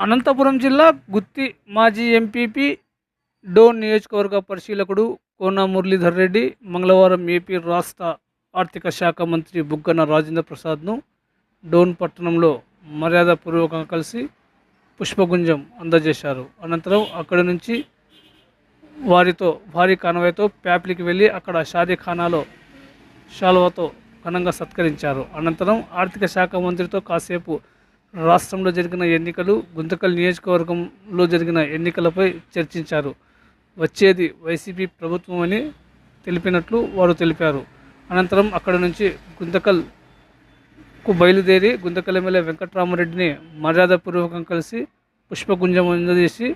అనంతపురం జిల్లా గుత్తి మాజీ ఎంపీపీ డోన్ నియోజకవర్గ పరిశీలకుడు కోన మురళీధర్ రెడ్డి మంగళవారం ఏపీ రాష్ట్ర ఆర్థిక శాఖ మంత్రి బుగ్గన రాజేంద్ర ప్రసాద్ను డోన్ పట్టణంలో మర్యాదపూర్వకంగా కలిసి పుష్పగుంజం అందజేశారు. అనంతరం అక్కడి నుంచి వారితో భారీ కాన్వాయ్తో ప్యాప్లికి వెళ్ళి అక్కడ షాదీఖానాలో శాలువాతో ఘనంగా సత్కరించారు. అనంతరం ఆర్థిక శాఖ మంత్రితో కాసేపు రాష్ట్రంలో జరిగిన ఎన్నికలు గుంతకల్ నియోజకవర్గంలో జరిగిన ఎన్నికలపై చర్చించారు. వచ్చేది వైసీపీ ప్రభుత్వం అని తెలిపినట్లు వారు తెలిపారు. అనంతరం అక్కడి నుంచి గుంతకల్ కు బయలుదేరి గుంతకల్ ఎమ్మెల్యే వెంకట్రామరెడ్డిని మర్యాదపూర్వకం కలిసి పుష్పగుంజం అందజేసి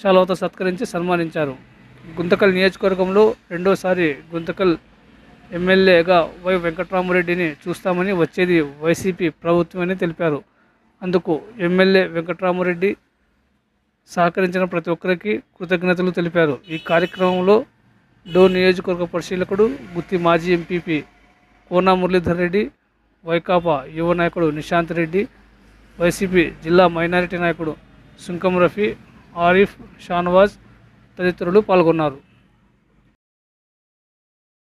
శాలువాతో సత్కరించి సన్మానించారు. గుంతకల్ నియోజకవర్గంలో రెండోసారి గుంతకల్ ఎమ్మెల్యేగా వై వెంకట్రామరెడ్డిని చూస్తామని వచ్చేది వైసీపీ ప్రభుత్వమని తెలిపారు. అందుకు ఎమ్మెల్యే వెంకట్రామరెడ్డి సహకరించిన ప్రతి ఒక్కరికి కృతజ్ఞతలు తెలిపారు. ఈ కార్యక్రమంలో డో నియోజకవర్గ పరిశీలకుడు గుత్తి మాజీ ఎంపీపీ కోనా మురళీధర్ రెడ్డి వైకాపా యువ నాయకుడు నిశాంత్ రెడ్డి వైసీపీ జిల్లా మైనారిటీ నాయకుడు సుంకం రఫీ ఆరిఫ్ షానవాజ్ తదితరులు పాల్గొన్నారు.